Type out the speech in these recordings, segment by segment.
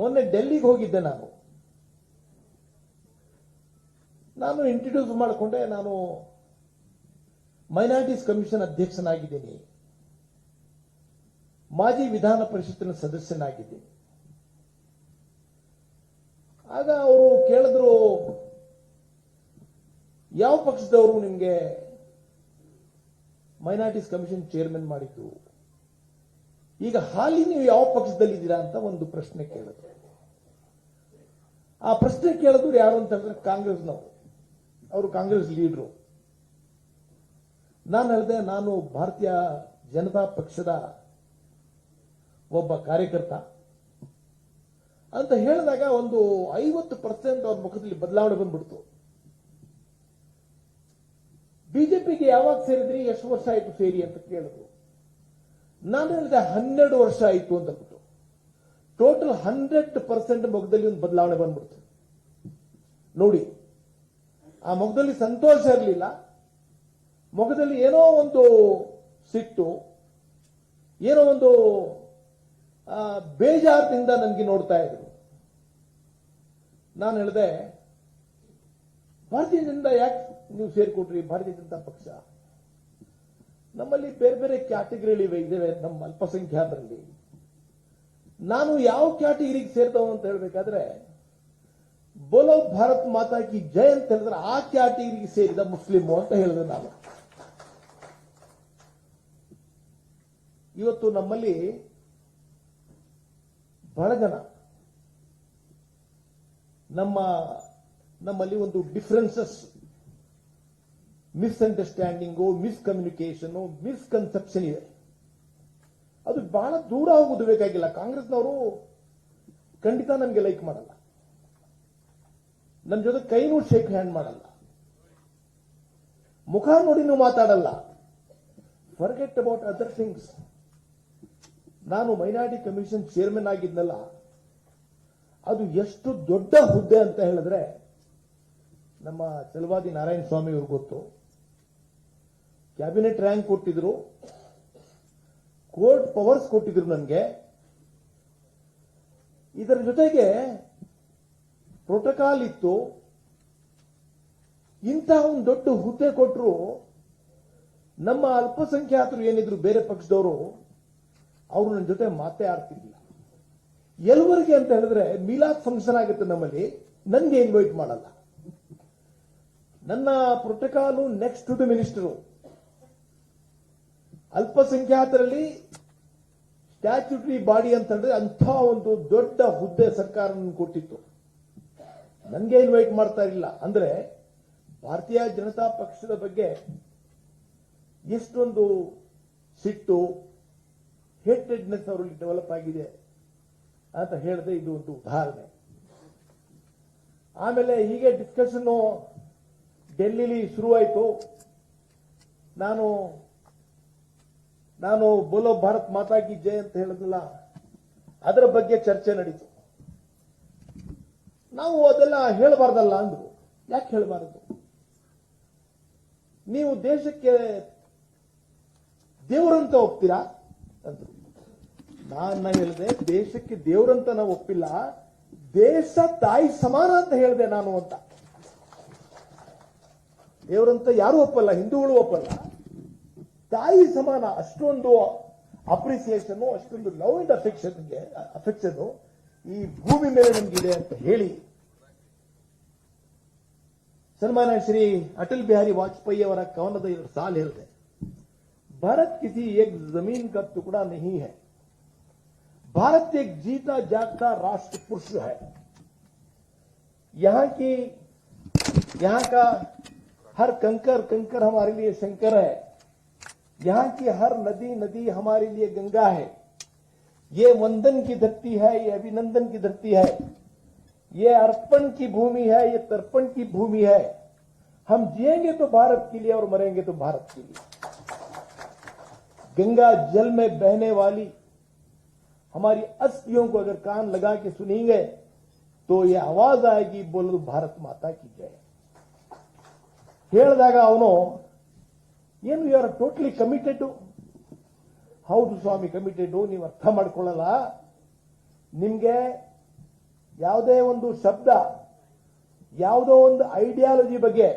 ಮೊನ್ನೆ ಡೆಲ್ಲಿಗೆ ಹೋಗಿದ್ದೆ ನಾನು. ನಾನು ಇಂಟ್ರಡ್ಯೂಸ್ ಮಾಡಿಕೊಂಡೆ, ನಾನು ಮೈನಾರಿಟೀಸ್ ಕಮಿಷನ್ ಅಧ್ಯಕ್ಷನಾಗಿದ್ದೀನಿ. ಮಾಜಿ ವಿಧಾನ ಪರಿಷತ್ತಿನ ಸದಸ್ಯನಾಗಿದ್ದೀನಿ. ಆಗ ಅವರು ಕೇಳಿದ್ರು, ಯಾವ ಪಕ್ಷದವರು ನಿಮಗೆ ಮೈನಾರಿಟೀಸ್ ಕಮಿಷನ್ ಚೇರ್ಮನ್ ಮಾಡಿದ್ದು? ಈಗ ಹಾಲಿ ನೀವು ಯಾವ ಪಕ್ಷದಲ್ಲಿದ್ದೀರಾ ಅಂತ ಒಂದು ಪ್ರಶ್ನೆ ಕೇಳಿದ್ರು. ಆ ಪ್ರಶ್ನೆ ಕೇಳಿದ್ರು ಯಾರು ಅಂತ ಹೇಳಿದ್ರೆ ಕಾಂಗ್ರೆಸ್ನವರು ಅವರು ಕಾಂಗ್ರೆಸ್ ಲೀಡ್ರು. ನಾನು ಹೇಳಿದೆ, ನಾನು ಭಾರತೀಯ ಜನತಾ ಪಕ್ಷದ ಒಬ್ಬ ಕಾರ್ಯಕರ್ತ. ಅಂತ ಹೇಳಿದಾಗ ಒಂದು ಐವತ್ತು ಪರ್ಸೆಂಟ್ ಅವ್ರ ಮುಖದಲ್ಲಿ ಬದಲಾವಣೆ ಬಂದ್ಬಿಡ್ತು. ಬಿಜೆಪಿಗೆ ಯಾವಾಗ ಸೇರಿದ್ರಿ, ಎಷ್ಟು ವರ್ಷ ಆಯ್ತು ಸೇರಿ ಅಂತ ಕೇಳಿದ್ರು. ನಾನು ಹೇಳಿದೆ, ಹನ್ನೆರಡು ವರ್ಷ ಆಯ್ತು ಅಂತ. ಟೋಟಲ್ ಹಂಡ್ರೆಡ್ ಪರ್ಸೆಂಟ್ ಮುಖದಲ್ಲಿ ಒಂದು ಬದಲಾವಣೆ ಬಂದ್ಬಿಡ್ತು. ನೋಡಿ, ಆ ಮುಖದಲ್ಲಿ ಸಂತೋಷ ಇರಲಿಲ್ಲ. ಮುಖದಲ್ಲಿ ಏನೋ ಒಂದು ಸಿಟ್ಟು, ಏನೋ ಒಂದು ಬೇಜಾರದಿಂದ ನನಗೆ ನೋಡ್ತಾ ಇದ್ರು. ನಾನು ಹೇಳಿದೆ, ಭಾರತೀಯ ಜನತಾ ಯಾಕೆ ನೀವು ಸೇರ್ಕೊಟ್ರಿ? ಭಾರತೀಯ ಜನತಾ ಪಕ್ಷ. ನಮ್ಮಲ್ಲಿ ಬೇರೆ ಬೇರೆ ಕ್ಯಾಟಗರಿಗಳಿವೆ, ಇದಾವೆ, ನಮ್ಮ ಅಲ್ಪಸಂಖ್ಯಾತರಲ್ಲಿ. ನಾನು ಯಾವ ಕ್ಯಾಟಗರಿಗೆ ಸೇರ್ತವ ಅಂತ ಹೇಳ್ಬೇಕಾದ್ರೆ, ಬೋಲೋ ಭಾರತ್ ಮಾತಾ ಕಿ ಜೈ ಅಂತ ಹೇಳಿದ್ರೆ ಆ ಕ್ಯಾಟಗರಿಗೆ ಸೇರಿದ ಮುಸ್ಲಿಮು ಅಂತ ಹೇಳಿದೆ ನಾನು. ಇವತ್ತು ನಮ್ಮಲ್ಲಿ ಬಹಳ ಜನ ನಮ್ಮ, ನಮ್ಮಲ್ಲಿ ಒಂದು ಡಿಫರೆನ್ಸಸ್ ಮಿಸ್ಅಂಡರ್ಸ್ಟ್ಯಾಂಡಿಂಗು ಮಿಸ್ಕಮ್ಯುನಿಕೇಶನ್ ಮಿಸ್ಕನ್ಸೆಪ್ಷನ್ ಇದೆ. ಅದು ಬಹಳ ದೂರ ಹೋಗುದು ಬೇಕಾಗಿಲ್ಲ. ಕಾಂಗ್ರೆಸ್ನವರು ಖಂಡಿತ ನಮಗೆ ಲೈಕ್ ಮಾಡಲ್ಲ. ನನ್ನ ಜೊತೆ ಕೈನೂ ಶೇಕ್ ಹ್ಯಾಂಡ್ ಮಾಡಲ್ಲ. ಮುಖ ನೋಡಿನೂ ಮಾತಾಡಲ್ಲ. ಫರ್ಗೆಟ್ ಅಬೌಟ್ ಅದರ್ ಥಿಂಗ್ಸ್ ನಾನು ಮೈನಾರಿಟಿ ಕಮಿಷನ್ ಚೇರ್ಮನ್ ಆಗಿದ್ನಲ್ಲ, ಅದು ಎಷ್ಟು ದೊಡ್ಡ ಹುದ್ದೆ ಅಂತ ಹೇಳಿದ್ರೆ ನಮ್ಮ ಚಲವಾದಿ ನಾರಾಯಣ ಸ್ವಾಮಿ ಅವ್ರಿಗೆ ಗೊತ್ತು. ಕ್ಯಾಬಿನೆಟ್ ರ್ಯಾಂಕ್ ಕೊಟ್ಟಿದ್ರು. ಕೋರ್ಟ್ ಪವರ್ಸ್ ಕೊಟ್ಟಿದ್ರು ನನಗೆ. ಇದರ ಜೊತೆಗೆ ಪ್ರೋಟೋಕಾಲ್ ಇತ್ತು. ಇಂತಹ ಒಂದು ದೊಡ್ಡ ಹುದ್ದೆ ಕೊಟ್ಟರು ನಮ್ಮ ಅಲ್ಪಸಂಖ್ಯಾತರು ಏನಿದ್ರು ಬೇರೆ ಪಕ್ಷದವರು, ಅವರು ನನ್ನ ಜೊತೆ ಮಾತೇ ಆಡ್ತಿರ್ಲಿಲ್ಲ. ಎಲ್ವರೆಗೆ ಅಂತ ಹೇಳಿದ್ರೆ ಮಿಲಾದ್ ಫಂಕ್ಷನ್ ಆಗುತ್ತೆ ನಮ್ಮಲ್ಲಿ, ನನ್ಗೆ ಇನ್ವೈಟ್ ಮಾಡಲ್ಲ. ನನ್ನ protocol next to the minister ಅಲ್ಪಸಂಖ್ಯಾತರಲ್ಲಿ statutory body ಅಂತ ಹೇಳಿದ್ರೆ ಅಂಥ ಒಂದು ದೊಡ್ಡ ಹುದ್ದೆ ಸರ್ಕಾರ ಕೊಟ್ಟಿತ್ತು. ನನಗೆ ಇನ್ವೈಟ್ ಮಾಡ್ತಾ ಇಲ್ಲ ಅಂದ್ರೆ ಭಾರತೀಯ ಜನತಾ ಪಕ್ಷದ ಬಗ್ಗೆ ಎಷ್ಟೊಂದು ಸಿಟ್ಟು ಹೇಟೆಡ್ನೆಸ್ ಅವರಲ್ಲಿ ಡೆವಲಪ್ ಆಗಿದೆ ಅಂತ ಹೇಳಿದ್ರೆ ಇದು ಒಂದು ಉದಾಹರಣೆ. ಆಮೇಲೆ ಹೀಗೆ ಡಿಸ್ಕಷನ್ ಡೆಲ್ಲಿಲಿ ಶುರುವಾಯಿತು. ನಾನು ನಾನು ಬೋಲೋ ಭಾರತ್ ಮಾತಾಕಿ ಜಯ ಅಂತ ಹೇಳಿದ್ನಲ್ಲ ಅದರ ಬಗ್ಗೆ ಚರ್ಚೆ ನಡೀತು. ನಾವು ಅದೆಲ್ಲ ಹೇಳಬಾರ್ದಲ್ಲ ಅಂದ್ರು. ಯಾಕೆ ಹೇಳಬಾರದು? ನೀವು ದೇಶಕ್ಕೆ ದೇವರಂತ ಒಪ್ತೀರಾ? ಅಂದ್ರು. ನಾನು ಹೇಳಿದೆ, ದೇಶಕ್ಕೆ ದೇವರಂತ ನಾವು ಒಪ್ಪಿಲ್ಲ. ದೇಶ ತಾಯಿ ಸಮಾನ ಅಂತ ಹೇಳಿದೆ ನಾನು ಅಂತ. ದೇವರಂತ ಯಾರು ಒಪ್ಪಲ್ಲ, ಹಿಂದೂಗಳು ಒಪ್ಪಲ್ಲ. ತಾಯಿ ಸಮಾನ ಅಷ್ಟೊಂದು ಅಪ್ರಿಸಿಯೇಷನ್ ಅಷ್ಟೊಂದು ಲವ್ ಅಂಡ್ ಅಫೆಕ್ಷನ್ಗೆ ಅಫೆಕ್ಷನ್ ಈ ಭೂಮಿ ಮೇಲೆ ನಮಗಿದೆ ಅಂತ ಹೇಳಿ ಸನ್ಮಾನ್ಯ ಶ್ರೀ ಅಟಲ್ ಬಿಹಾರಿ ವಾಜಪೇಯಿ ಅವರ ಕವನದ ಎರಡು ಸಾಲು ಹೇಳಿದೆ भारत किसी एक जमीन का टुकड़ा नहीं है भारत एक जीता जागता राष्ट्र पुरुष है यहाँ की यहाँ का हर कंकर कंकर हमारे लिए शंकर है यहाँ की हर नदी नदी हमारे लिए गंगा है ये वंदन की धरती है ये अभिनंदन की धरती है ये अर्पण की भूमि है ये तर्पण की भूमि है हम जिएंगे तो भारत के लिए और मरेंगे तो भारत के लिए गंगा जल में बहने वाली हमारी अस्थियों को अगर कान लगा के सुनेंगे तो ये आवाज आएगी बोलो भारत माता की जय ಹೇಳಿದಾಗ ಅವನು ಏನು ಯು ಆರ್ ಟೋಟ್ಲಿ ಕಮಿಟೆಡ್ ಹೌದು ಸ್ವಾಮಿ ಕಮಿಟೆಡ್ ನೀವು ಅರ್ಥ ಮಾಡ್ಕೊಳ್ಳಲ್ಲ. ನಿಮಗೆ ಯಾವುದೇ ಒಂದು ಶಬ್ದ, ಯಾವುದೋ ಒಂದು ಐಡಿಯಾಲಜಿ ಬಗ್ಗೆ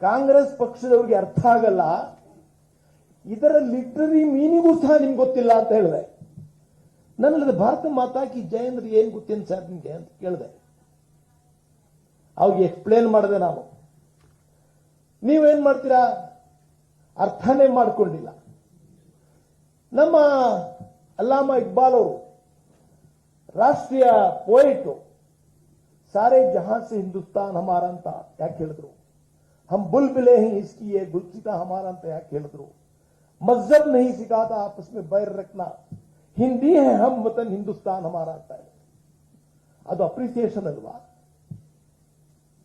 ಕಾಂಗ್ರೆಸ್ ಪಕ್ಷದವರಿಗೆ ಅರ್ಥ ಆಗಲ್ಲ. ಇದರ ಲಿಟ್ರರಿ ಮೀನಿಂಗು ಸಹ ನಿಮ್ಗೆ ಗೊತ್ತಿಲ್ಲ ಅಂತ ಹೇಳಿದೆ. ನನ್ನಲ್ಲಿ ಭಾರತ ಮಾತಾಕಿ ಅಂದ್ರೆ ಏನ್ ಗೊತ್ತೇನು ಸರ್ ನಿಮಗೆ ಅಂತ ಕೇಳಿದೆ. ಅವಾಗ ಎಕ್ಸ್ಪ್ಲೇನ್ ಮಾಡಿದೆ ನಾವು. ನೀವೇನ್ ಮಾಡ್ತೀರಾ? ಅರ್ಥನೇ ಮಾಡಿಕೊಂಡಿಲ್ಲ. ನಮ್ಮ ಅಲ್ಲಾಮ ಇಕ್ಬಾಲ್ ಅವರು, ರಾಷ್ಟ್ರೀಯ ಪೋಯಿಟ್, ಸಾರೆ ಜಹಾನ್ ಸೆ ಹಿಂದೂಸ್ತಾನ್ ಹಮಾರ ಅಂತ ಯಾಕೆ ಹೇಳಿದ್ರು? ಹಮ್ ಬುಲ್ ಬಿಲೆ ಹಿ ಇಸ್ಕಿ ಯೇ ಗುಲ್ಚಿತ ಹಮಾರ ಅಂತ ಯಾಕೆ ಹೇಳಿದ್ರು? ಮಜ್ಜಬ್ ನಹಿ ಸಿಗಾತ ಆಪಸ್ ಮೇ ಬೈರ್ ರಕ್ನ. ಹಿಂದಿ ಹೇ ಹಮ್ ವತನ್ ಹಿಂದೂಸ್ತಾನ್ ಹಮಾರ ಅಂತ ಅದು ಅಪ್ರಿಸಿಯೇಷನ್ ಅಲ್ವಾ?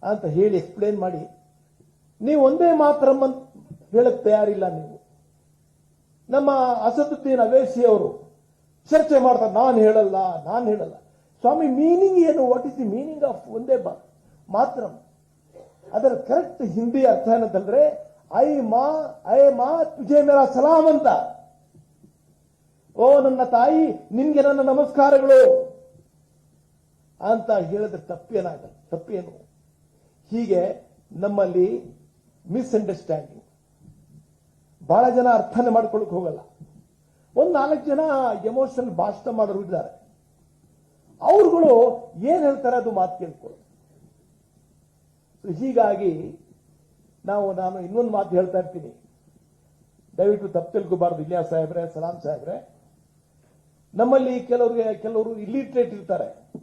ಅಂತ ಹೇಳಿ ಎಕ್ಸ್ಪ್ಲೇನ್ ಮಾಡಿ, ನೀವು ಒಂದೇ ಮಾತ್ರ ಹೇಳಕ್ ತಯಾರಿಲ್ಲ ನೀವು. ನಮ್ಮ ಅಸದುದ್ದೀನ್ ಅವೇಸಿ ಅವರು ಚರ್ಚೆ ಮಾಡ್ತಾರೆ, ನಾನು ಹೇಳಲ್ಲ ನಾನು ಹೇಳಲ್ಲ. ಸ್ವಾಮಿ ಮೀನಿಂಗ್ ಏನು what is the meaning of ಒಂದೇ ಬಾ, ಮಾತ್ರ. ಅದರ ಕರೆಕ್ಟ್ ಹಿಂದಿ ಅರ್ಥ ಏನಂತಂದ್ರೆ, ಐ ಮಾ ಐ ಮಾ ತುಜೆ ಮೇರ ಸಲಾಮ್ ಅಂತ. ಓ, ನನ್ನ ತಾಯಿ, ನಿನ್ಗೆ ನನ್ನ ನಮಸ್ಕಾರಗಳು ಅಂತ ಹೇಳಿದ್ರೆ ತಪ್ಪೇನಾಗಲ್ಲ, ತಪ್ಪೇನು. ಹೀಗೆ ನಮ್ಮಲ್ಲಿ ಮಿಸ್ಅಂಡರ್ಸ್ಟ್ಯಾಂಡಿಂಗ್ ಬಹಳ ಜನ ಅರ್ಥನೆ ಮಾಡ್ಕೊಳಕ್ ಹೋಗಲ್ಲ. ಒಂದ್ ನಾಲ್ಕು ಜನ ಎಮೋಷನಲ್ ಭಾಷಣ ಮಾಡೋರು ಇದ್ದಾರೆ. ಅವ್ರುಗಳು ಏನ್ ಹೇಳ್ತಾರೆ ಅದು ಮಾತು ಕೇಳ್ಕೊಳ್ಳೋದು. ಹೀಗಾಗಿ ನಾವು, ನಾನು ಇನ್ನೊಂದು ಮಾತು ಹೇಳ್ತಾ ಇರ್ತೀನಿ. ದಯವಿಟ್ಟು ತಪ್ಪು ತಿಳ್ಕೋಬಾರ್ದು ಇಲಿಯಾ ಸಾಹೇಬ್ರೆ, ಸಲಾಂ ಸಾಹೇಬ್ರೆ. ನಮ್ಮಲ್ಲಿ ಕೆಲವ್ರಿಗೆ, ಕೆಲವರು ಇಲ್ಲಿಟ್ರೇಟ್ ಇರ್ತಾರೆ.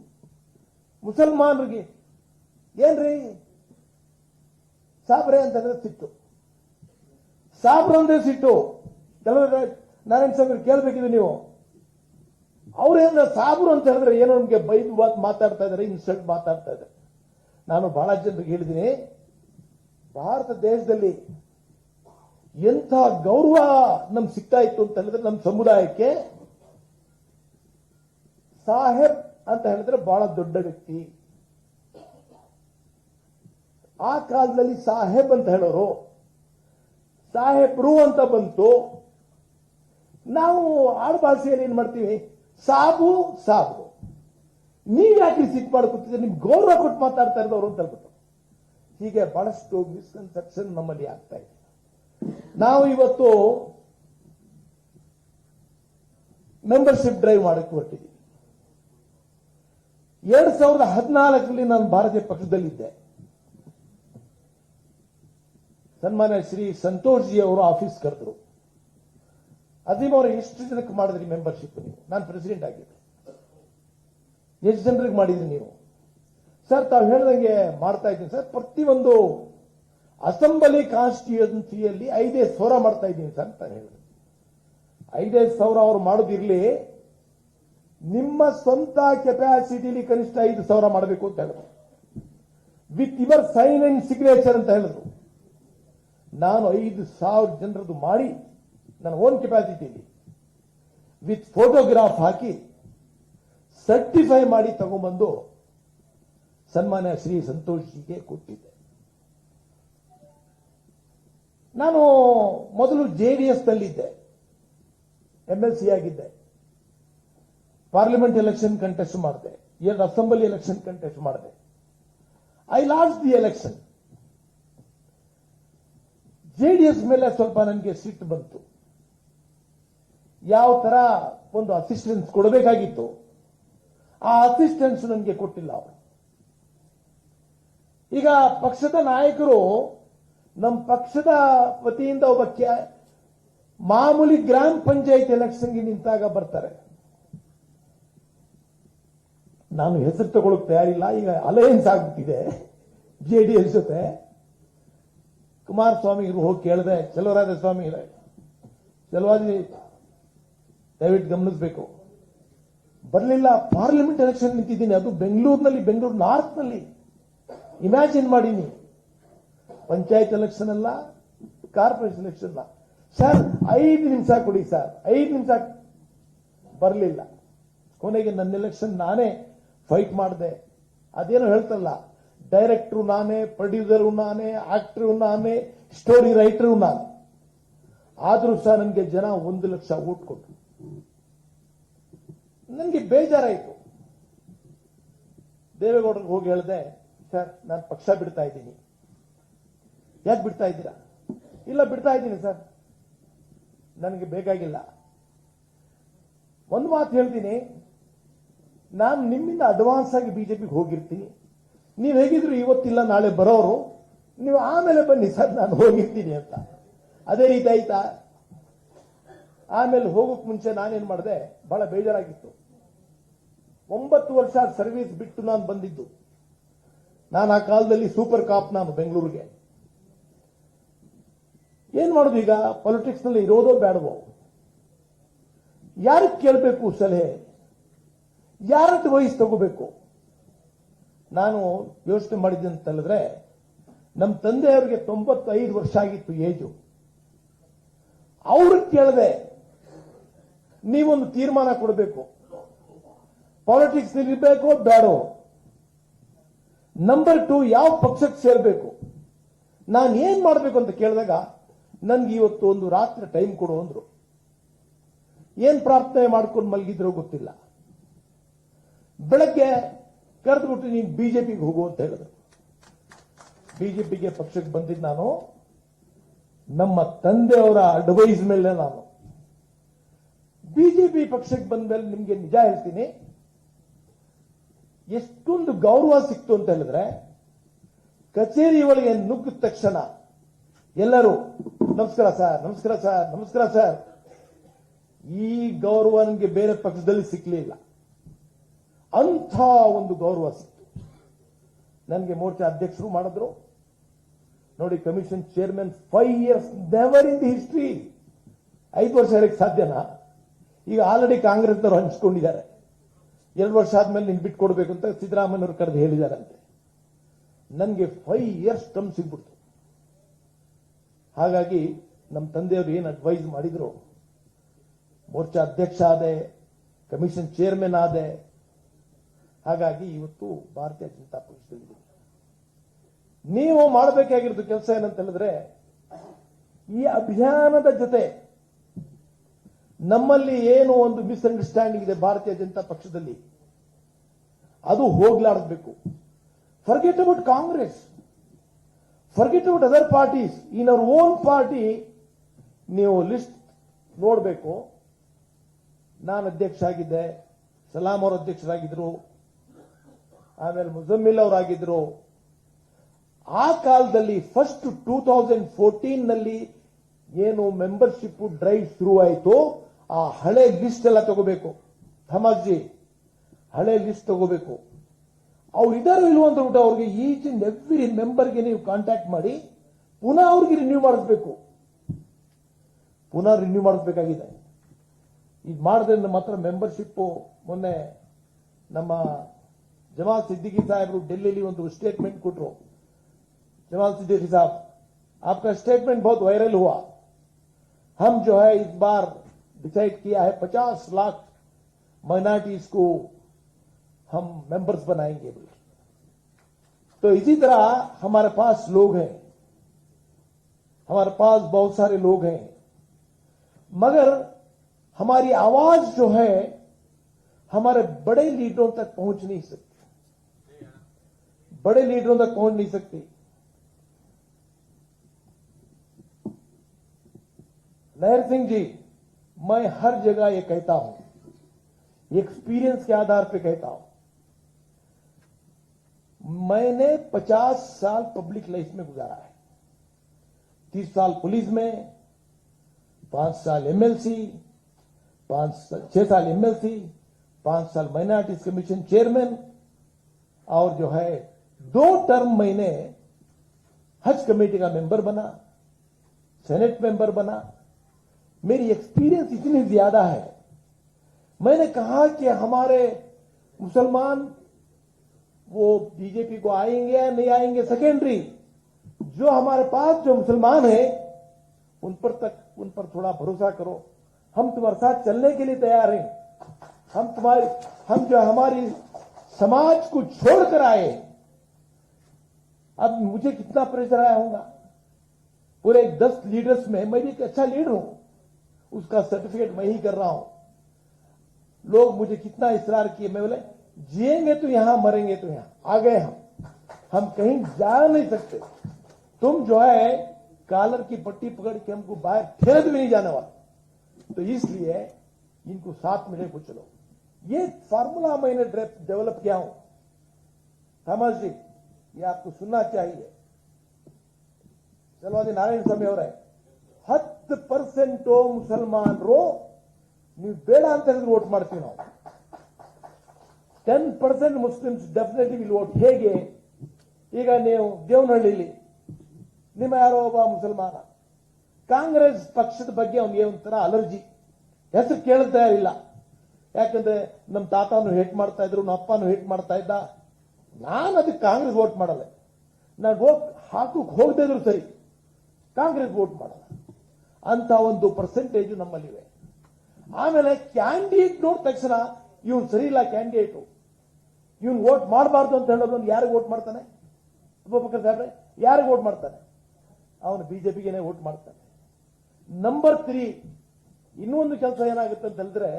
ಮುಸಲ್ಮಾನರಿಗೆ, ಏನ್ರಿ? ಸಾಬ್ರೆ ಅಂತಂದ್ರೆ ಸಿಟ್ಟು. ಸಾಬ್ರು ಅಂದ್ರೆ ಸಿಟ್ಟು. ನಾರಾಯಣ ಸ್ವಾಮಿ ಕೇಳಬೇಕಿದೆ ನೀವು. ಅವ್ರೇನ ಸಾಬ್ರು ಅಂತ ಹೇಳಿದ್ರೆ ಏನೋ ನಮ್ಗೆ ಬೈದು ಮಾತ್ ಮಾತಾಡ್ತಾ ಇದಾರೆ, ಇನ್ಸಲ್ಟ್ ಮಾತಾಡ್ತಾ ಇದ್ದಾರೆ ನಾನು ಬಹಳ ಜನರಿಗೆ ಹೇಳಿದ್ದೀನಿ, ಭಾರತ ದೇಶದಲ್ಲಿ ಎಂಥ ಗೌರವ ನಮ್ಗೆ ಸಿಗ್ತಾ ಇತ್ತು ಅಂತ ಹೇಳಿದ್ರೆ ನಮ್ಮ ಸಮುದಾಯಕ್ಕೆ ಸಾಹೇಬ್ ಅಂತ ಹೇಳಿದ್ರೆ ಬಹಳ ದೊಡ್ಡ ವ್ಯಕ್ತಿ. ಆ ಕಾಲದಲ್ಲಿ ಸಾಹೇಬ್ ಅಂತ ಹೇಳೋರು ಸಾಹೇಬ್ರು ಅಂತ ಬಂತು. ನಾವು ಆಡ್ಭಾಷೆಯಲ್ಲಿ ಏನ್ ಮಾಡ್ತೀವಿ? ಸಾಬು ಸಾಬು. ನೀವ್ ಯಾಕೆ ಸಿಕ್ ಮಾಡ್ಕೊತಿದ್ರೆ ನಿಮ್ಗೆ ಗೌರವ ಕೊಟ್ಟು ಮಾತಾಡ್ತಾ ಇರೋರು ಅಂತ ಹೇಳ್ಬಿಟ್ಟು. ಹೀಗೆ ಬಹಳಷ್ಟು ಮಿಸ್ಕನ್ಸೆಪ್ಷನ್ ನಮ್ಮಲ್ಲಿ ಆಗ್ತಾ ಇದೆ. ನಾವು ಇವತ್ತು ಮೆಂಬರ್ಶಿಪ್ ಡ್ರೈವ್ ಮಾಡಕ್ಕೆ ಹೊರಟಿದ್ದೀವಿ. ಎರಡ್ ಸಾವಿರದ ಹದಿನಾಲ್ಕರಲ್ಲಿ ನಾನು ಭಾರತೀಯ ಪಕ್ಷದಲ್ಲಿದ್ದೆ. ಸನ್ಮಾನ್ಯ ಶ್ರೀ ಸಂತೋಷ್ ಜಿ ಅವರು ಆಫೀಸ್ ಕರೆದ್ರು. ಅದೀಮ್ ಅವರು ಎಷ್ಟು ಜನಕ್ಕೆ ಮಾಡಿದ್ರಿ ಮೆಂಬರ್ಶಿಪ್ ನೀವು? ನಾನು ಪ್ರೆಸಿಡೆಂಟ್ ಆಗಿದ್ದೆ. ಎಷ್ಟು ಜನರಿಗೆ ಮಾಡಿದ್ರಿ ನೀವು? ಸರ್ ತಾವು ಹೇಳ್ದಂಗೆ ಮಾಡ್ತಾ ಇದ್ದೀನಿ. ಸರ್ ಪ್ರತಿಯೊಂದು ಅಸೆಂಬ್ಲಿ ಕಾನ್ಸ್ಟಿಟ್ಯೂನ್ಸಿಯಲ್ಲಿ ಐದೈದು ಸಾವಿರ ಮಾಡ್ತಾ ಇದ್ದೀನಿ ಸರ್ ಅಂತ ಹೇಳಿದ್ರು. ಐದೈದು ಸಾವಿರ ಅವ್ರು ಮಾಡೋದಿರಲಿ ನಿಮ್ಮ ಸ್ವಂತ ಕೆಪಾಸಿಟಿಲಿ ಕನಿಷ್ಠ ಐದು ಸಾವಿರ ಮಾಡಬೇಕು ಅಂತ ಹೇಳಿದ್ರು. With your sign and signature ಅಂತ ಹೇಳಿದ್ರು. ನಾನು ಐದು ಸಾವಿರ ಜನರದ್ದು ಮಾಡಿ ನನ್ನ ಓನ್ ಕೆಪಾಸಿಟಿಲಿ ವಿತ್ ಫೋಟೋಗ್ರಾಫ್ ಹಾಕಿ ಸರ್ಟಿಫೈ ಮಾಡಿ ತಗೊಂಬಂದು ಸನ್ಮಾನ್ಯ ಶ್ರೀ ಸಂತೋಷಿಗೆ ಕೊಟ್ಟಿದ್ದೆ. ನಾನು ಮೊದಲು ಜೆಡಿಎಸ್ ನಲ್ಲಿದ್ದೆ. ಎಂ ಎಲ್ ಸಿ ಆಗಿದ್ದೆ. ಪಾರ್ಲಿಮೆಂಟ್ ಎಲೆಕ್ಷನ್ ಕಂಟೆಸ್ಟ್ ಮಾಡಿದೆ. ಎರಡು ಅಸೆಂಬ್ಲಿ ಎಲೆಕ್ಷನ್ ಕಂಟೆಸ್ಟ್ ಮಾಡಿದೆ. I lost the election JDS ಮೇಲೆ ಸ್ವಲ್ಪ ನನಗೆ ಸಿಟ್ಟು ಬಂತು. ಯಾವ ತರ ಒಂದು ಅಸಿಸ್ಟೆನ್ಸ್ ಕೊಡಬೇಕಾಗಿತ್ತು. ಆ ಅಸಿಸ್ಟೆನ್ಸ್ ನನಗೆ ಕೊಟ್ಟಿಲ್ಲ ಅವರು. ಈಗ ಪಕ್ಷದ ನಾಯಕರು ನಮ್ಮ ಪಕ್ಷದ ವತಿಯಿಂದ ಒಬ್ಬ ಮಾಮೂಲಿ ಗ್ರಾಮ ಪಂಚಾಯತ್ ಎಲೆಕ್ಷನ್ಗೆ ನಿಂತಾಗ ಬರ್ತಾರೆ. ನಾನು ಹೆಸರು ತಗೊಳಕ್ ತಯಾರಿಲ್ಲ, ಈಗ ಅಲಯನ್ಸ್ ಆಗ್ಬಿಟ್ಟಿದೆ ಎಸ್ ಜೊತೆ. ಕುಮಾರಸ್ವಾಮಿ ಹೋಗಿ ಕೇಳಿದೆ ಚೆಲುವರಾಜ ಸ್ವಾಮಿ ಚಲವಾದಿ ದಯವಿಟ್ಟು ಗಮನಿಸಬೇಕು. ಬರಲಿಲ್ಲ, ಪಾರ್ಲಿಮೆಂಟ್ ಎಲೆಕ್ಷನ್ ನಿಂತಿದ್ದೀನಿ, ಅದು ಬೆಂಗಳೂರಿನಲ್ಲಿ, ಬೆಂಗಳೂರು ನಾರ್ತ್ನಲ್ಲಿ ಇಮ್ಯಾಜಿನ್ ಮಾಡೀನಿ. ಪಂಚಾಯತ್ ಎಲೆಕ್ಷನ್ ಅಲ್ಲ, ಕಾರ್ಪೊರೇಷನ್ ಎಲೆಕ್ಷನ್ ಅಲ್ಲ. ಸರ್, ಐದು ನಿಮಿಷ ಕೊಡಿ ಸರ್, ಐದು ನಿಮಿಷ ಬರಲಿಲ್ಲ. ಕೊನೆಗೆ ನನ್ನ ಎಲೆಕ್ಷನ್ ನಾನೇ ಫೈಟ್ ಮಾಡಿದೆ. ಅದೇನು ಹೇಳ್ತಲ್ಲ ಡೈರೆಕ್ಟ್ರು ನಾನೇ, ಪ್ರೊಡ್ಯೂಸರ್ ನಾನೇ, ಆಕ್ಟರ್ ನಾನೇ, ಸ್ಟೋರಿ ರೈಟರು ನಾನು. ಆದರೂ ಸಹ ನನಗೆ ಜನ ಒಂದು ಲಕ್ಷ ಓಟ್ ಕೊಟ್ಟರು ನನಗೆ ಬೇಜಾರಾಯಿತು. ದೇವೇಗೌಡರಿಗೆ ಹೋಗಿ ಹೇಳಿದೆ, ಸರ್, ನಾನು ಪಕ್ಷ ಬಿಡ್ತಾ ಇದ್ದೀನಿ. ಯಾಕೆ ಬಿಡ್ತಾ ಇದ್ದೀರಾ? ಇಲ್ಲ, ಬಿಡ್ತಾ ಇದ್ದೀನಿ, ಸರ್. ನನಗೆ ಬೇಕಾಗಿಲ್ಲ. ಒಂದು ಮಾತು ಹೇಳ್ತೀನಿ, ನಾನು ನಿಮ್ಮಿಂದ ಅಡ್ವಾನ್ಸ್ ಆಗಿ ಬಿಜೆಪಿಗೆ ಹೋಗಿರ್ತೀನಿ. ನೀವು ಹೇಗಿದ್ರು ಇವತ್ತಿಲ್ಲ, ನಾಳೆ ಬರೋರು, ನೀವು ಆಮೇಲೆ ಬನ್ನಿ ಸರ್, ನಾನು ಹೋಗಿರ್ತೀನಿ ಅಂತ. ಅದೇ ರೀತಿ ಆಯ್ತಾ? ಆಮೇಲೆ ಹೋಗೋಕ್ ಮುಂಚೆ ನಾನೇನ್ ಮಾಡಿದೆ, ಬಹಳ ಬೇಜಾರಾಗಿತ್ತು. ಒಂಬತ್ತು ವರ್ಷ ಸರ್ವಿಸ್ ಬಿಟ್ಟು ನಾನು ಬಂದಿದ್ದು. ನಾನು ಆ ಕಾಲದಲ್ಲಿ ಸೂಪರ್ ಕಾಪ್ ನಾನು ಬೆಂಗಳೂರಿಗೆ. ಏನ್ ಮಾಡೋದು ಈಗ? ಪಾಲಿಟಿಕ್ಸ್ನಲ್ಲಿ ಇರೋದೋ ಬೇಡವೋ ಯಾರಿಗೆ ಕೇಳಬೇಕು ಸಲಹೆ? ಯಾರದ್ದು ವಯಸ್ಸು ತಗೋಬೇಕು? ನಾನು ಯೋಚನೆ ಮಾಡಿದ್ದೆ ಅಂತ ಹೇಳಿದ್ರೆ ನಮ್ಮ ತಂದೆಯವರಿಗೆ ತೊಂಬತ್ತೈದು ವರ್ಷ ಆಗಿತ್ತು ಏಜು. ಅವ್ರಿಗೆ ಕೇಳದೆ, ನೀವೊಂದು ತೀರ್ಮಾನ ಕೊಡಬೇಕು. ಪಾಲಿಟಿಕ್ಸ್ ಇರಬೇಕೋ ಬೇಡೋ ನಂಬರ್ ಟು ಯಾವ ಪಕ್ಷಕ್ಕೆ ಸೇರಬೇಕು? ನಾನು ಏನ್ ಮಾಡಬೇಕು ಅಂತ ಕೇಳಿದಾಗ, ನನ್ಗೆ ಇವತ್ತು ಒಂದು ರಾತ್ರಿ ಟೈಮ್ ಕೊಡು ಅಂದ್ರು. ಏನ್ ಪ್ರಾರ್ಥನೆ ಮಾಡ್ಕೊಂಡು ಮಲಗಿದ್ರೋ ಗೊತ್ತಿಲ್ಲ. ಬೆಳಗ್ಗೆ ಕರೆದ್ಬಿಟ್ಟು ನೀನು ಬಿಜೆಪಿಗೆ ಹೋಗು ಅಂತ ಹೇಳಿದ್ರು. ಬಿಜೆಪಿಗೆ ಪಕ್ಷಕ್ಕೆ ಬಂದಿದ್ದು ನಾನು, ನಮ್ಮ ತಂದೆಯವರ ಅಡ್ವೈಸ್ ಮೇಲೆ ನಾನು. ಬಿಜೆಪಿ ಪಕ್ಷಕ್ಕೆ ಬಂದ ಮೇಲೆ ನಿಮ್ಗೆ ನಿಜ ಹೇಳ್ತೀನಿ, ಎಷ್ಟೊಂದು ಗೌರವ ಸಿಕ್ತು ಅಂತ ಹೇಳಿದ್ರೆ, ಕಚೇರಿ ಒಳಗೆ ನುಗ್ಗಿದ ತಕ್ಷಣ ಎಲ್ಲರೂ, ನಮಸ್ಕಾರ ಸರ್ ನಮಸ್ಕಾರ ಸರ್ ನಮಸ್ಕಾರ ಸರ್. ಈ ಗೌರವ ನನಗೆ ಬೇರೆ ಪಕ್ಷದಲ್ಲಿ ಸಿಕ್ಕಲಿಲ್ಲ ಅಂಥ ಒಂದು ಗೌರವ ಸಿಕ್ತು. ನನಗೆ ಮೋರ್ಚಾ ಅಧ್ಯಕ್ಷರು ಮಾಡಿದ್ರು. ನೋಡಿ, commission chairman five years never in the history ಐದು ವರ್ಷ ಇರಕ್ಕೆ ಸಾಧ್ಯನಾ? ಈಗ ಆಲ್ರೆಡಿ ಕಾಂಗ್ರೆಸ್ನವರು ಹಂಚ್ಕೊಂಡಿದ್ದಾರೆ. ಎರಡು ವರ್ಷ ಆದ್ಮೇಲೆ ನಿನ್ ಬಿಟ್ಕೊಡ್ಬೇಕು ಅಂತ ಸಿದ್ದರಾಮಯ್ಯವರು ಕರೆದು ಹೇಳಿದಾರಂತೆ. ನನಗೆ ಫೈವ್ ಇಯರ್ಸ್ ಟರ್ಮ್ ಸಿಗ್ಬಿಡ್ತು. ಹಾಗಾಗಿ ನಮ್ಮ ತಂದೆಯವರು ಏನು ಅಡ್ವೈಸ್ ಮಾಡಿದ್ರು? ಮೋರ್ಚಾ ಅಧ್ಯಕ್ಷ ಆದೆ, ಕಮಿಷನ್ ಚೇರ್ಮನ್ ಆದೆ ಹಾಗಾಗಿ ಇವತ್ತು ಭಾರತೀಯ ಜನತಾ ಪಕ್ಷದಲ್ಲಿ ನೀವು ಮಾಡಬೇಕಾಗಿರೋದು ಕೆಲಸ ಏನಂತ ಹೇಳಿದ್ರೆ, ಈ ಅಭಿಯಾನದ ಜೊತೆ ನಮ್ಮಲ್ಲಿ ಏನು ಒಂದು ಮಿಸ್ಅಂಡರ್ಸ್ಟ್ಯಾಂಡಿಂಗ್ ಇದೆ ಭಾರತೀಯ ಜನತಾ ಪಕ್ಷದಲ್ಲಿ, ಅದು ಹೋಗ್ಲಾಡಬೇಕು. Forget about Congress forget about other parties in our own party ನೀವು ಲಿಸ್ಟ್ ನೋಡಬೇಕು. ನಾನು ಅಧ್ಯಕ್ಷ ಆಗಿದ್ದೆ, ಸಲಾಂ ಅವರು ಅಧ್ಯಕ್ಷರಾಗಿದ್ರು. ಆಮೇಲೆ ಮುಜಮ್ಮಿಲ್ ಅವರಾಗಿದ್ರು ಆ ಕಾಲದಲ್ಲಿ ಫಸ್ಟ್ ಟೂ ತೌಸಂಡ್ ಫೋರ್ಟೀನ್ನಲ್ಲಿ ಏನು ಮೆಂಬರ್ಶಿಪ್ ಡ್ರೈವ್ ಶುರುವಾಯಿತು, ಆ ಹಳೆ ಲಿಸ್ಟ್ ಎಲ್ಲ ತಗೋಬೇಕು. ಥಮಸ್ಜಿ ಹಳೆ ಲಿಸ್ಟ್ ತಗೋಬೇಕು. ಅವ್ರು ಇದಾರೋ ಇಲ್ವೋ ಅಂತ ಅವ್ರಿಗೆ ಈಚ್ ಅಂಡ್ ಎವ್ರಿ ಮೆಂಬರ್ಗೆ ನೀವು ಕಾಂಟ್ಯಾಕ್ಟ್ ಮಾಡಿ, ಪುನಃ ಅವ್ರಿಗೆ ರಿನ್ಯೂ ಮಾಡಿಸ್ಬೇಕು. ಪುನಃ ರಿನ್ಯೂ ಮಾಡಿಸ್ಬೇಕಾಗಿದೆ. ಇದು ಮಾಡಿದ್ರೆ ಮಾತ್ರ ಮೆಂಬರ್ಶಿಪ್ಪು ಮೊನ್ನೆ ನಮ್ಮ ಜಮಾಲ್ ಸಿದ್ದಿಕಿ ಸಾಹೇಬರು ಡೆಲ್ಲಿಲಿ ಒಂದು ಸ್ಟೇಟ್ಮೆಂಟ್ ಕೊಟ್ಟರು जमाल सिद्दीकी साहब आपका स्टेटमेंट बहुत वायरल हुआ हम जो है इस बार डिसाइड किया है 50 लाख माइनॉरिटीज को हम मेंबर्स बनाएंगे बोले तो इसी तरह हमारे पास लोग हैं हमारे पास बहुत सारे लोग हैं मगर हमारी आवाज जो है हमारे बड़े लीडरों तक पहुंच नहीं सकती बड़े लीडरों तक पहुँच नहीं सकती। लहर सिंह जी, मैं हर जगह ये कहता हूँ एक्सपीरियंस के आधार पे कहता हूँ। मैंने 50 साल पब्लिक लाइफ में गुजारा है। 30 साल पुलिस में, पाँच साल एमएलसी पाँच छह साल एमएलसी पाँच साल माइनॉरिटीज कमीशन चेयरमैन, और जो है दो टर्म मैंने हज कमेटी का मेंबर बना सेनेट मेंबर बना। मेरी एक्सपीरियंस इतनी ज़्यादा है। मैंने कहा कि हमारे मुसलमान वो बीजेपी को आएँगे या नहीं आएँगे सेकेंडरी जो हमारे पास जो मुसलमान है, उन पर तक, उन पर थोड़ा भरोसा करो। हम तुम्हारे साथ चलने के लिए तैयार हैं। हम तुम्हारी, हम जो हमारी समाज को छोड़कर आए अब मुझे कितना प्रेशर आया होगा। पूरे दस लीडर्स में मैं भी एक अच्छा लीडर हूँ। उसका सर्टिफिकेट मैं ही कर रहा हूँ। लोग मुझे कितना इसरार किए। मैं बोले, जिएँगे तो यहाँ, मरेंगे तो यहाँ। आ गए हम हम कहीं जा नहीं सकते। तुम जो है, कालर की पट्टी पकड़ के हमको बाहर ठेल भी नहीं जाने वाला। तो इसलिए इनको साथ में लेकर चलो। ये फार्मूला मैंने डेवलप किया हूँ। थॉमस जी ये आपको सुनना चाहिए ಚಲವಾದಿ ನಾರಾಯಣ ಸ್ವಾಮಿ ಅವರೇ ಹತ್ತು ಪರ್ಸೆಂಟ್ ಮುಸಲ್ಮಾನರು ನೀವು ಬೇಡ ಅಂತ ಹೇಳಿದ್ರೆ ವೋಟ್ ಮಾಡ್ತೀವಿ ನಾವು ten percent Muslims definitely will vote ಹೇಗೆ ಈಗ ನೀವು ದೇವನಹಳ್ಳಿಲಿ ನಿಮ್ಮ ಯಾರೋ ಒಬ್ಬ ಮುಸಲ್ಮಾನ ಕಾಂಗ್ರೆಸ್ ಪಕ್ಷದ ಬಗ್ಗೆ ಅವನಿಗೆ ಒಂಥರ ಅಲರ್ಜಿ ಹೆಸರು ಕೇಳ್ತಾ ಇಲ್ಲ ಯಾಕಂದ್ರೆ ನಮ್ಮ ತಾತನು ಹೇಟ್ ಮಾಡ್ತಾ ಇದ್ರು ನಮ್ಮ ಅಪ್ಪನು ಹೇಟ್ ಮಾಡ್ತಾ ಇದ್ದ ನಾನು ಅದಕ್ಕೆ ಕಾಂಗ್ರೆಸ್ ವೋಟ್ ಮಾಡಲ್ಲ. ನಾನು ಹೋಗ್, ಹಾಕೋಕ್ ಹೋಗದೇ ಇದ್ರು ಸರಿ. ಕಾಂಗ್ರೆಸ್ ವೋಟ್ ಮಾಡಲ್ಲ. ಅಂತ ಒಂದು ಪರ್ಸೆಂಟೇಜ್ ನಮ್ಮಲ್ಲಿವೆ. ಆಮೇಲೆ ಕ್ಯಾಂಡಿಡೇಟ್ ನೋಡಿದ ತಕ್ಷಣ ಇವನು ಸರಿ ಇಲ್ಲ ಕ್ಯಾಂಡಿಡೇಟ್ ಇವನು ವೋಟ್ ಮಾಡಬಾರ್ದು ಅಂತ ಹೇಳೋದು ಯಾರಿಗೆ ವೋಟ್ ಮಾಡ್ತಾನೆ? ಅಬೂಬಕರ್ ಸಾಹೇಬ್ರೆ, ಯಾರಿಗೆ ವೋಟ್ ಮಾಡ್ತಾನೆ? ಅವನು ಬಿಜೆಪಿಗೆನೆ ವೋಟ್ ಮಾಡ್ತಾನೆ. ನಂಬರ್ ತ್ರೀ ಇನ್ನೊಂದು ಕೆಲಸ ಏನಾಗುತ್ತೆ ಅಂತ ಹೇಳಿದ್ರೆ,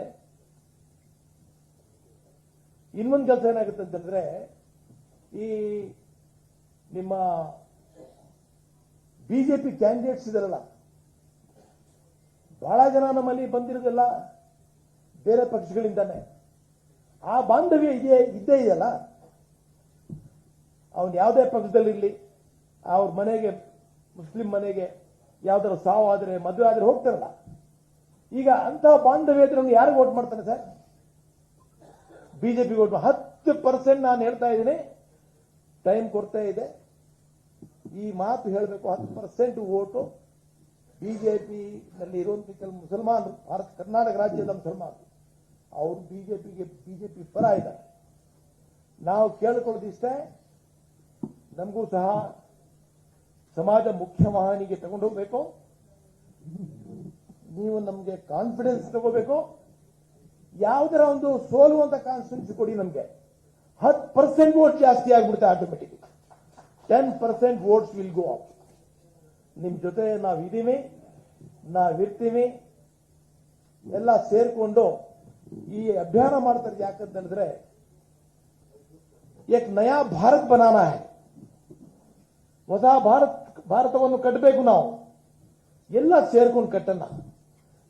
ಇನ್ನೊಂದು ಕೆಲಸ ಏನಾಗುತ್ತೆ ಅಂತ ಹೇಳಿದ್ರೆ ಈ ನಿಮ್ಮ ಬಿಜೆಪಿ ಕ್ಯಾಂಡಿಡೇಟ್ಸ್ ಇದರಲ್ಲ, ಬಹಳ ಜನ ನಮ್ಮಲ್ಲಿ ಬಂದಿರೋದಿಲ್ಲ ಬೇರೆ ಪಕ್ಷಗಳಿಂದಾನೆ. ಆ ಬಾಂಧವ್ಯ ಇದೆ, ಇದ್ದೇ ಇದೆಯಲ್ಲ, ಅವನು ಯಾವುದೇ ಪಕ್ಷದಲ್ಲಿರಲಿ, ಅವ್ರ ಮನೆಗೆ, ಮುಸ್ಲಿಂ ಮನೆಗೆ ಯಾವ್ದಾರು ಸಾವು ಆದರೆ, ಮದುವೆ ಆದರೆ ಹೋಗ್ತಾರಲ್ಲ. ಈಗ ಅಂತ ಬಾಂಧವ್ಯ ಇದ್ರೆ ಯಾರಿಗೆ ವೋಟ್ ಮಾಡ್ತಾನೆ ಸರ್? ಬಿಜೆಪಿ ವೋಟ್ ಹತ್ತು ಪರ್ಸೆಂಟ್ ನಾನು ಹೇಳ್ತಾ ಇದ್ದೀನಿ ಟೈಮ್ ಕೊಡ್ತಾ ಇದೆ. ಈ ಮಾತು ಹೇಳಬೇಕು, ಹತ್ತು ಪರ್ಸೆಂಟ್ ಓಟು ಬಿಜೆಪಿ ನಲ್ಲಿ ಇರುವಂತ ಕೆಲವು ಮುಸಲ್ಮಾನರು, ಭಾರತ, ಕರ್ನಾಟಕ ರಾಜ್ಯದ ಮುಸಲ್ಮಾನರು. ಅವರು ಬಿಜೆಪಿಗೆ, ಬಿಜೆಪಿ ಪರ ಇದ್ದಾರೆ. ನಾವು ಕೇಳಿಕೊಳ್ಳೋದಿಷ್ಟೇ, ನಮಗೂ ಸಹ ಸಮಾಜ ಮುಖ್ಯವಾಹಿನಿಗೆ ತಗೊಂಡು ಹೋಗ್ಬೇಕು. ನೀವು ನಮಗೆ ಕಾನ್ಫಿಡೆನ್ಸ್ ತಗೋಬೇಕು. ಯಾವುದರ ಒಂದು ಸೋಲುವಂತ ಕಾನ್ಫಿಡೆನ್ಸ್ ಕೊಡಿ ನಮಗೆ. ಹತ್ತು ಪರ್ಸೆಂಟ್ ವೋಟ್ ಜಾಸ್ತಿ ಆಗ್ಬಿಡುತ್ತೆ automatic ten percent votes will go up ನಿಮ್ ಜೊತೆ ನಾವಿದ್ದೀವಿ ನಾವಿರ್ತೀವಿ ಎಲ್ಲ ಸೇರ್ಕೊಂಡು ಈ ಅಭಿಯಾನ ಮಾಡ್ತಾರೆ ಯಾಕಂತಂದ್ರೆ ಏಕ್ ನಯಾ ಭಾರತ್ ಬನಾನ ಹೊಸ ಭಾರತ್, ಭಾರತವನ್ನು ಕಟ್ಟಬೇಕು ನಾವು. ಎಲ್ಲ ಸೇರ್ಕೊಂಡು ಕಟ್ಟಣ.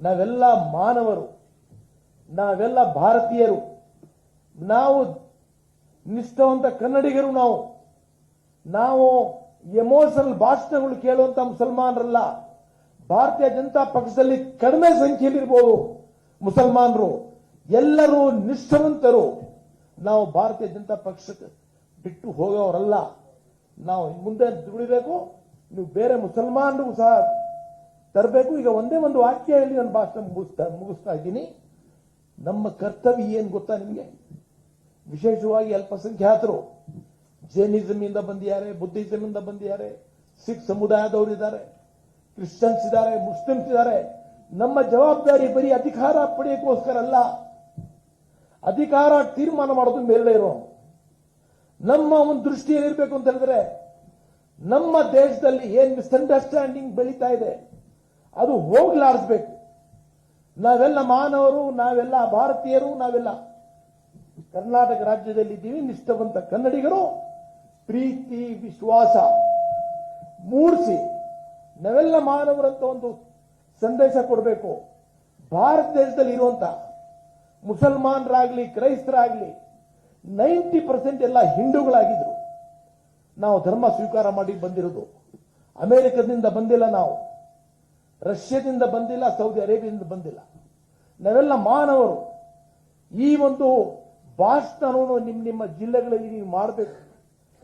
ನಾವೆಲ್ಲ ಮಾನವರು, ನಾವೆಲ್ಲ ಭಾರತೀಯರು. ನಾವು ನಿಷ್ಠವಂತ ಕನ್ನಡಿಗರು ನಾವು. ನಾವು ಎಮೋಷನಲ್ ಭಾಷಣಗಳು ಕೇಳುವಂತ ಮುಸಲ್ಮಾನರಲ್ಲ. ಭಾರತೀಯ ಜನತಾ ಪಕ್ಷದಲ್ಲಿ ಕಡಿಮೆ ಸಂಖ್ಯೆಯಲ್ಲಿರ್ಬೋದು ಮುಸಲ್ಮಾನರು. ಎಲ್ಲರೂ ನಿಷ್ಠವಂತರು. ನಾವು ಭಾರತೀಯ ಜನತಾ ಪಕ್ಷಕ್ಕೆ ಬಿಟ್ಟು ಹೋಗೋರಲ್ಲ. ನಾವು ಮುಂದೆ ದುಡಿಬೇಕು, ನೀವು ಬೇರೆ ಮುಸಲ್ಮಾನರಿಗೂ ಸಹ ತರಬೇಕು. ಈಗ ಒಂದೇ ಒಂದು ವಾಕ್ಯ ಹೇಳಿ ನಾನು ಭಾಷಣ ಮುಗಿಸ್ತಾ ಮುಗಿಸ್ತಾ ಇದ್ದೀನಿ. ನಮ್ಮ ಕರ್ತವ್ಯ ಏನು ಗೊತ್ತಾ ನಿಮಗೆ? ವಿಶೇಷವಾಗಿ ಅಲ್ಪಸಂಖ್ಯಾತರು. ಜೈನಿಸಮ್ ಇಂದ ಬಂದಿದ್ದಾರೆ ಬುದ್ಧಿಸಮ್ ಇಂದ ಬಂದಿದ್ದಾರೆ, ಸಿಖ್ ಸಮುದಾಯದವರು ಇದ್ದಾರೆ, ಕ್ರಿಶ್ಚಿಯನ್ಸ್ ಇದ್ದಾರೆ, ಮುಸ್ಲಿಮ್ಸ್ ಇದ್ದಾರೆ. ನಮ್ಮ ಜವಾಬ್ದಾರಿ ಬರೀ ಅಧಿಕಾರ ಪಡೆಯಕ್ಕೋಸ್ಕರ ಅಲ್ಲ. ಅಧಿಕಾರ ತೀರ್ಮಾನ ಮಾಡೋದು ಮೇಲ್ಗಡೆ ಇರೋ ನಮ್ಮ ಒಂದು ದೃಷ್ಟಿ ಏನಿರಬೇಕು ಅಂತ ಹೇಳಿದ್ರೆ, ನಮ್ಮ ದೇಶದಲ್ಲಿ ಏನ್ ಮಿಸ್ಅಂಡರ್ಸ್ಟ್ಯಾಂಡಿಂಗ್ ಬೆಳೀತಾ ಇದೆ, ಅದು ಹೋಗ್ಲಾಡಿಸ್ಬೇಕು ನಾವೆಲ್ಲ ಮಾನವರು, ನಾವೆಲ್ಲ ಭಾರತೀಯರು, ನಾವೆಲ್ಲ ಕರ್ನಾಟಕ ರಾಜ್ಯದಲ್ಲಿ ಇದ್ದೀವಿ ನಿಷ್ಠವಂತ ಕನ್ನಡಿಗರು, ಪ್ರೀತಿ, ವಿಶ್ವಾಸ. ಮೂಡಿಸಿ, ನಾವೆಲ್ಲ ಮಾನವರಂತ ಒಂದು ಸಂದೇಶ ಕೊಡಬೇಕು. ಭಾರತ ದೇಶದಲ್ಲಿ ಇರುವಂತ ಮುಸಲ್ಮಾನರಾಗ್ಲಿ, ಕ್ರೈಸ್ತರಾಗ್ಲಿ, ನೈಂಟಿ ಪರ್ಸೆಂಟ್ ಎಲ್ಲ ಹಿಂದೂಗಳಾಗಿದ್ರು. ನಾವು ಧರ್ಮ ಸ್ವೀಕಾರ ಮಾಡಿ ಬಂದಿರೋದು. ಅಮೆರಿಕದಿಂದ ಬಂದಿಲ್ಲ ನಾವು. ರಷ್ಯಾದಿಂದ ಬಂದಿಲ್ಲ, ಸೌದಿ ಅರೇಬಿಯಾದಿಂದ ಬಂದಿಲ್ಲ. ನಾವೆಲ್ಲ ಮಾನವರು. ಈ ಒಂದು ಭಾಷಣವನ್ನು ನಿಮ್ಮ ನಿಮ್ಮ ಜಿಲ್ಲೆಗಳಲ್ಲಿ ನೀವು ಮಾಡಬೇಕು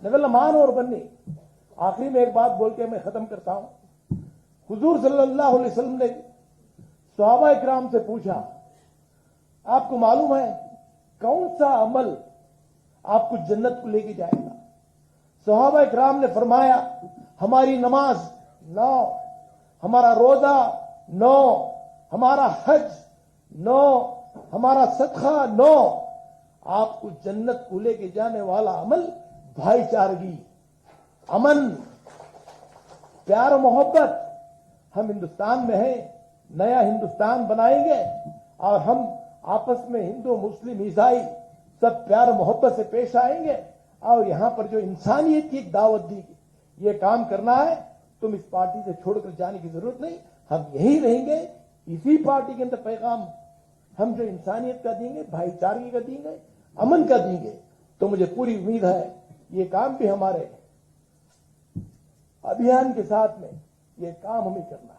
ನಾವೆಲ್ಲ ಮಾನವರು ಬನ್ನಿ आखिरी में एक बात बोल के मैं खत्म करता हूं हुजूर सल्लल्लाहु अलैहि वसल्लम ने सहाबा इकराम से पूछा आपको मालूम है कौन सा अमल आपको जन्नत को लेके जाएगा सहाबा इकराम ने फरमाया हमारी नमाज नौ हमारा रोजा नौ हमारा हज नौ हमारा सदका नौ आपको जन्नत को लेके जाने वाला अमल भाईचारगी, अमन, प्यार मोहब्बत। हम हिंदुस्तान में हैं, नया हिंदुस्तान बनाएँगे और हम आपस में हिंदू, मुस्लिम, ईसाई सब प्यार मोहब्बत से पेश आएँगे। और यहाँ पर जो इंसानियत की दावत दी, ये काम करना है, तुम इस पार्टी से छोड़कर जाने की ज़रूरत नहीं। हम यही रहेंगे, इसी पार्टी के अंदर पैगाम हम जो इंसानियत का देंगे, भाईचारगी का देंगे अमन का देंगे। तो मुझे पूरी उम्मीद है, ये काम भी हमारे अभियान के साथ में, ये काम हमें करना है।